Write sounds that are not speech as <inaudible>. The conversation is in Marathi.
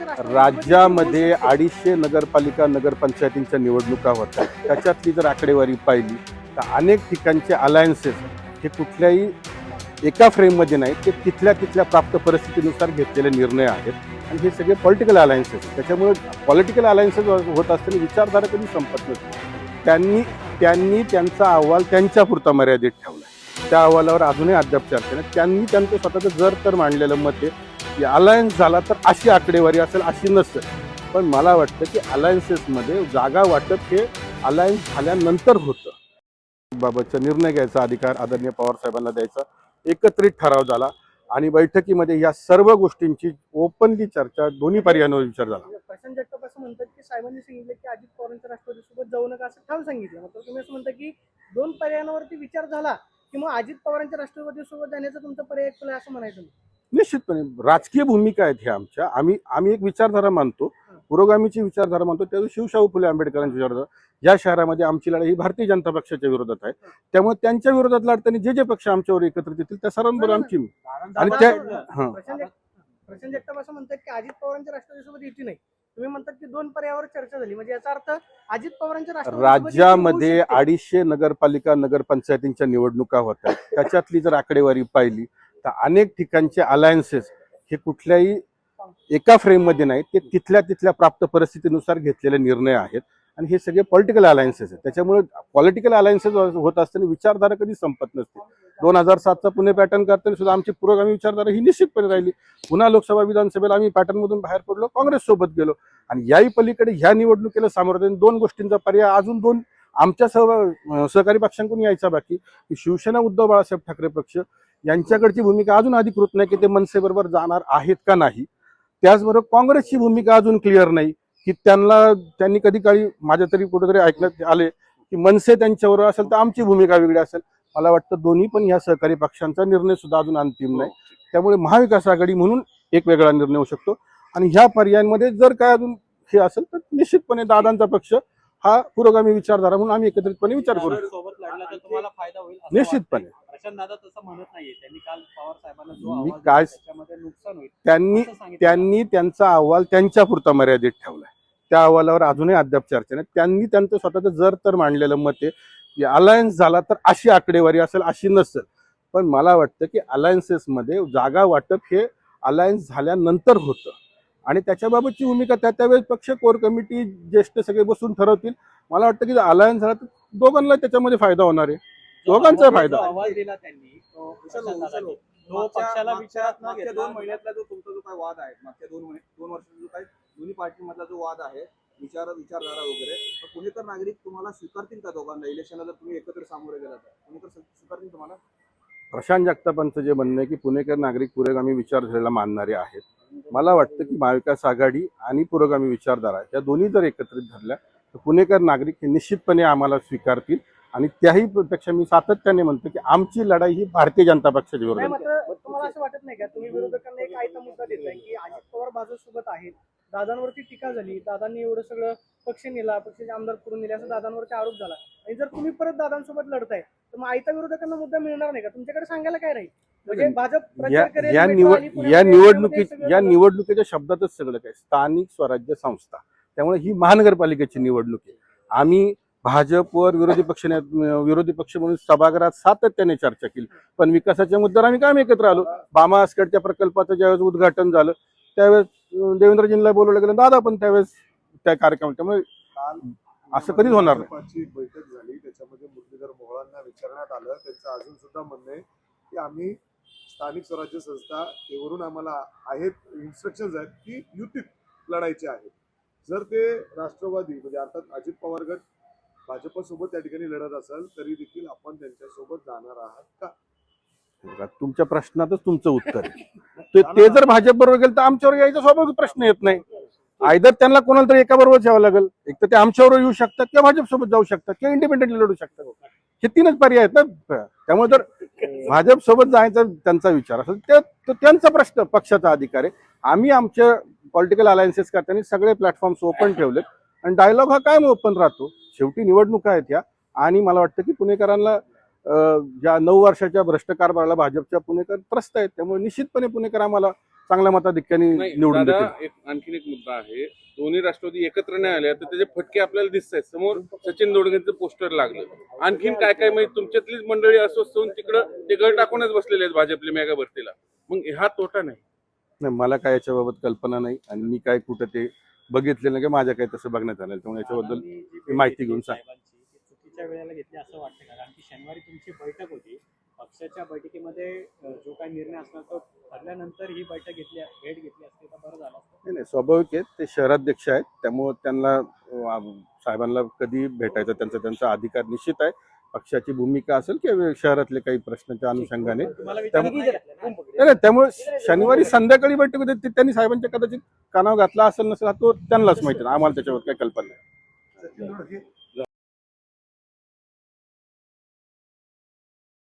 राज्यामध्ये अडीचशे नगरपालिका नगरपंचायतींच्या निवडणुका होतात त्याच्यातली जर आकडेवारी पाहिली तर अनेक ठिकाणचे अलायन्सेस हे कुठल्याही एका फ्रेममध्ये नाही ते तिथल्या तिथल्या प्राप्त परिस्थितीनुसार घेतलेले निर्णय आहेत. आणि हे सगळे पॉलिटिकल अलायन्सेस त्याच्यामुळे पॉलिटिकल अलायन्सेस होत असताना विचारधारा कधी संपत नसते त्यांनी त्यांनी त्यांचा अहवाल त्यांच्यापुरता मर्यादित ठेवला. त्या अहवालावर अजूनही अद्याप चर्चा नाही. त्यांनी त्यांचं स्वतःचं जर तर मांडलेलं मत आहे अलायन्स झाला तर अशी आकडेवारी असेल अशी नसेल. पण मला वाटतं की अलायन्सेसमध्ये जागा वाटप हे अलायन्स झाल्यानंतर होतं. बाबतचा निर्णय घ्यायचा अधिकार आदरणीय पवार साहेबांना द्यायचा. एकत्रित ठराव झाला आणि बैठकीमध्ये या सर्व गोष्टींची ओपनली चर्चा दोन्ही पर्यायांवर विचार झाला. म्हणजे प्रशांत जगताप असं म्हणतात की साहेबांनी सांगितलं की अजित पवारांच्या राष्ट्रवादी सोबत जाऊ नका असं ठाम सांगितलं. मग तुम्ही असं म्हणता की दोन पर्यायांवरती विचार झाला की मग अजित पवारांच्या राष्ट्रवादी सोबत जाण्याचा तुमचा पर्याय खुला असं म्हणायचं निश्चितपणे राजकीय भूमिका आहेत ह्या आमच्या. आम्ही आम्ही एक विचारधारा मानतो. पुरोगामीची विचारधारा मानतो. त्यावेळी शिवशाहू फुले आंबेडकरांची विचारधारा या शहरामध्ये आमची लढाई ही भारतीय जनता पक्षाच्या विरोधात आहे त्यामुळे त्यांच्या विरोधात लढताना जे जे पक्ष आमच्यावर एकत्रित येतील त्या सर्वांबरोबर आमची आणि त्या हां. प्रशांत जगताप असं म्हणतात की अजित पवारांच्या राष्ट्रवादी सोबत युती नाही. तुम्ही म्हणतात की दोन पर्यायावर चर्चा झाली. म्हणजे याचा अर्थ अजित पवारांच्या राष्ट्रवादीसोबत राज्यामध्ये. अडीचशे नगरपालिका नगरपंचायतींच्या निवडणुका होतात त्याच्यातली जर आकडेवारी पाहिली तर अनेक ठिकाणचे अलायन्सेस हे कुठल्याही एका फ्रेममध्ये नाही ते तिथल्या तिथल्या प्राप्त परिस्थितीनुसार घेतलेले निर्णय आहेत. आणि हे सगळे पॉलिटिकल अलायन्सेस आहेत. त्याच्यामुळे पॉलिटिकल अलायन्सेस होत असताना विचारधारा कधी संपत नसते. दोन हजार सातचा पुणे पॅटर्न करताना सुद्धा आमची पुरोगामी विचारधारा ही निश्चितपणे राहिली. पुन्हा लोकसभा विधानसभेला आम्ही पॅटर्नमधून बाहेर पडलो काँग्रेससोबत गेलो. आणि याही पलीकडे ह्या निवडणुकीला सामोरं जाऊन दोन गोष्टींचा पर्याय अजून दोन आमच्या सह सहकारी पक्षांकडून यायचा बाकी. की शिवसेना उद्धव बाळासाहेब ठाकरे पक्ष यांच्याकडची भूमिका अजून अधिकृत नाही की ते मनसेबरोबर जाणार आहेत का नाही. त्याचबरोबर काँग्रेसची भूमिका अजून क्लिअर नाही की त्यांना त्यांनी कधी काळी माझ्या तरी कुठेतरी ऐकण्यात आले की मनसे त्यांच्याबरोबर असेल तर आमची भूमिका वेगळी असेल. मला वाटतं दोन्ही पण ह्या सहकारी पक्षांचा निर्णय सुद्धा अजून अंतिम नाही. त्यामुळे महाविकास आघाडी म्हणून एक वेगळा निर्णय होऊ शकतो. आणि ह्या पर्यायांमध्ये जर काय अजून हे असेल तर निश्चितपणे दादांचा पक्ष हा पुरोगामी विचारधारा म्हणून आम्ही एकत्रितपणे विचार करू. जर असं म्हणत नाहीये. त्यांनी काल पवार साहेबांना जो मी आवाज काय- दिला त्याच्यामध्ये नुकसान होईल. त्यांनी असं सांगितलं. त्यांनी त्यांचा अहवाल त्यांच्यापुरता मर्यादित ठेवलाय. त्या अहवालावर अजूनही अद्याप चर्चा नाही. त्यांनी त्यांचं स्वतःचं जर तर मांडलेलं मत आहे की अलायन्स झाला तर अशी आकडेवारी असेल अशी नसेल. पण मला वाटतं की अलायन्सेसमध्ये जागा वाटप हे अलायन्स झाल्यानंतर होतं. आणि त्याच्याबाबतची भूमिका त्या त्यावेळेस पक्ष कोर कमिटी ज्येष्ठ सगळे बसून ठरवतील. मला वाटतं की लायन्स झाला तर दोघांना त्याच्यामध्ये फायदा होणार आहे. दोघांचा फायदा. आवाज दिला त्यांनी तो तो पक्षाला विचारात न दोन महिन्यातला जो तुमचा जो काय वाद आहे मागच्या दोन महिने दोन वर्षाचा जो काय दोन्ही पार्टी मधला जो वाद आहे विचार विचारधारा वगैरे तर पुणेकर नागरिक तुम्हाला स्वीकारतील का दोघांना? इलेक्शनला जर तुम्ही एकत्र सामोरे गेला तर पुणेकर स्वी- स्वीकारतील तुम्हाला? प्रशांत जगतापांचं जे म्हणणं आहे की पुणेकर नागरिक पुरोगामी विचारधारेला मानणारे आहेत. मला वाटतं की महाविकास आघाडी आणि पुरोगामी विचारधारा या दोन्ही जर एकत्रित धरल्या तर पुणेकर नागरिक हे निश्चितपणे आम्हाला स्वीकारतील. आणि त्याही पेक्षा मी सातत्याने म्हणतो की आमची लढाई ही भारतीय जनता पक्षाच्या विरोधात. मात्र तुम्हाला असं वाटत नाही का? तुम्ही विरोधकांना एक आयता मुद्दा देताय की अजित पवार भाजपसोबत आहेत. दादांवरती टीका झाली. दादांनी एवढं सगळं पक्ष नेला पक्षाचे आमदार करून नेले असं दादांवरती आरोप झाला. आणि जर तुम्ही परत दादांसोबत लढताय तर मग आयता विरोधकांना मुद्दा मिळणार नाही का? तुमच्याकडे सांगायला काय राहील? म्हणजे भाजप या या निवड या निवडणुकीत या झालं. निवडणुकीच्या शब्दातच सगळं काय? स्थानिक स्वराज्य संस्था. त्यामुळे ही महानगरपालिकेची निवडणूक आहे. आम्ही भाजपवर विरोधी पक्ष विरोधी पक्ष म्हणून सभागृहात सातत्याने चर्चा केली. पण विकासाच्या मुद्द्यावर आम्ही काम एकत्र आलो. बामा आसकडच्या प्रकल्पाचं ज्यावेळेस उद्घाटन झालं त्यावेळेस देवेंद्रजींना बोलवलं गेलं दादा पण त्यावेळेस त्या कार्यक्रमात त्यामुळे असं कधीच होणार नाही. बैठक झाली त्याच्यामध्ये मुरलीधर मोहोळांना विचारण्यात आलं. त्यांचं अजून सुद्धा म्हणणं आहे की आम्ही स्थानिक स्वराज्य संस्था तेवरून आम्हाला आहेत इन्स्ट्रक्शन आहेत की युतीत लढायचे आहेत. जर ते राष्ट्रवादी म्हणजे अर्थात अजित पवार गट भाजपसोबत त्या ठिकाणी लढत असेल तरी देखील आपण त्यांच्यासोबत जाणार आहात का? बघा, तुमच्या प्रश्नातच तुमचं उत्तर आहे. <laughs> ते- ते जर भाजप बरोबर गेलं तर आमच्यावर यायचा स्वाभाविक प्रश्न येत नाही. आयदर त्यांना कोणाला तरी एका बरोबर यावं लागेल. एक तर ते आमच्याबरोबर येऊ शकतात किंवा भाजपसोबत जाऊ शकतात किंवा इंडिपेंडेंटली लढू शकतात. हे तीनच पर्याय आहेत ना. त्यामुळे जर भाजप सोबत जायचा त्यांचा विचार असेल ते तो त्यांचा प्रश्न पक्षाचा अधिकार आहे. आम्ही आमच्या पॉलिटिकल अलायन्सेस करताना सगळे प्लॅटफॉर्म्स ओपन ठेवलेत. आणि डायलॉग हा कायम ओपन राहतो. शेवटी निवडणुका आहेत ह्या आणि मला वाटतं की पुणेकरांना अं, या नऊ वर्षाच्या भ्रष्ट कारभाराला भाजपच्या पुणेकर त्रस्त आहेत त्यामुळे निश्चितपणे पुणेकर आम्हाला चांगल्या मताधिक्याने निवडून एक आणखीन एक मुद्दा आहे. दोन्ही राष्ट्रवादी एकत्र नाही आले तर त्याचे फटके आपल्याला दिसत आहेत समोर सचिन दोडगेंचं पोस्टर लागलं. आणखीन काय काय म्हणजे तुमच्यातलीच मंडळी अस्वस्थ होऊन तिकडं ते गळ टाकूनच बसलेले आहेत भाजपले मेगा भरतीला. मग हा तोटा नाही. नाही मला काय याच्याबाबत कल्पना नाही आणि मी काय कुठं ते बघितलेलं की माझ्या काही तसं बघण्यात आलं त्यामुळे याच्याबद्दल मी माहिती घेऊन सांग. चुकीच्या वेळेला घेतली असं वाटतं का? कारण की शनिवारी तुमची बैठक होती. पक्षाच्या बैठकीमध्ये जो काही निर्णय असणार तो ठरल्यानंतर ही बैठक घेतली भेट घेतली असते तर बरं झालं असतं. नाही नाही स्वाभाविक आहे ते शहराध्यक्ष आहेत. त्यामुळे त्यांना साहेबांना कधी भेटायचं त्यांचा त्यांचा अधिकार निश्चित आहे. पक्षाची भूमिका असेल किंवा शहरातले काही प्रश्नाच्या अनुषंगाने. त्यामुळे- शनिवारी संध्याकाळी बैठक होते ती त्यांनी साहेबांच्या कदाचित कानावर घातला असेल नसेल हा तो त्यांनाच माहिती आहे. आम्हाला त्याच्यावर काही कल्पना नाही.